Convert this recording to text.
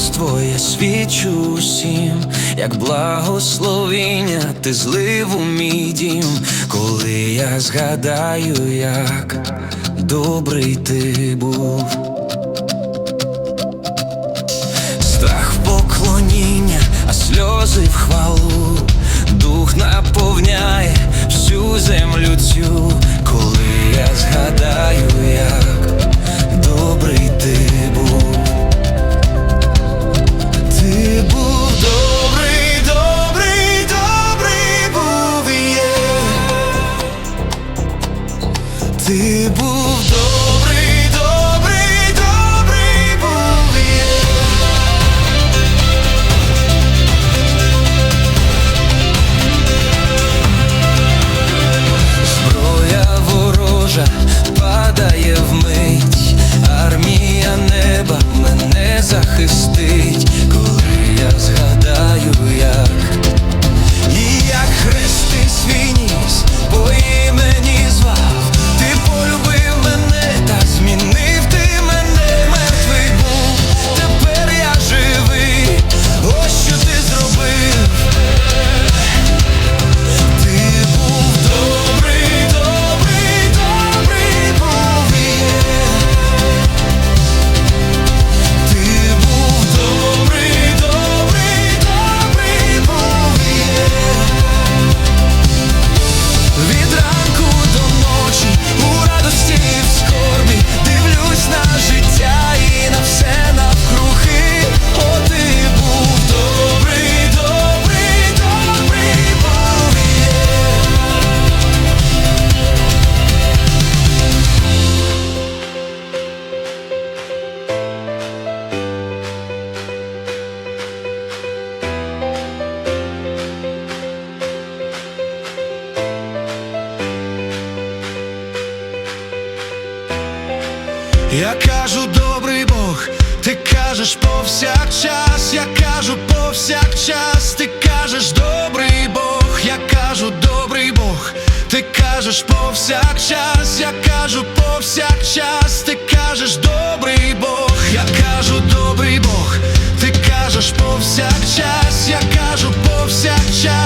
засвічу усім, як благословіння, ти злив у мій дім, коли я згадаю, як добрий ти був. Страх в поклоніння, а сльози в хвалу, дух наповняє Ти був добрий, Я кажу, добрий Бог, ти кажеш повсякчас, я кажу повсякчас, ти кажеш добрий Бог, я кажу, добрий Бог, ти кажеш повсякчас, я кажу повсякчас, ти кажеш добрий Бог, я кажу, добрий Бог, ти кажеш повсякчас, я кажу повсякчас.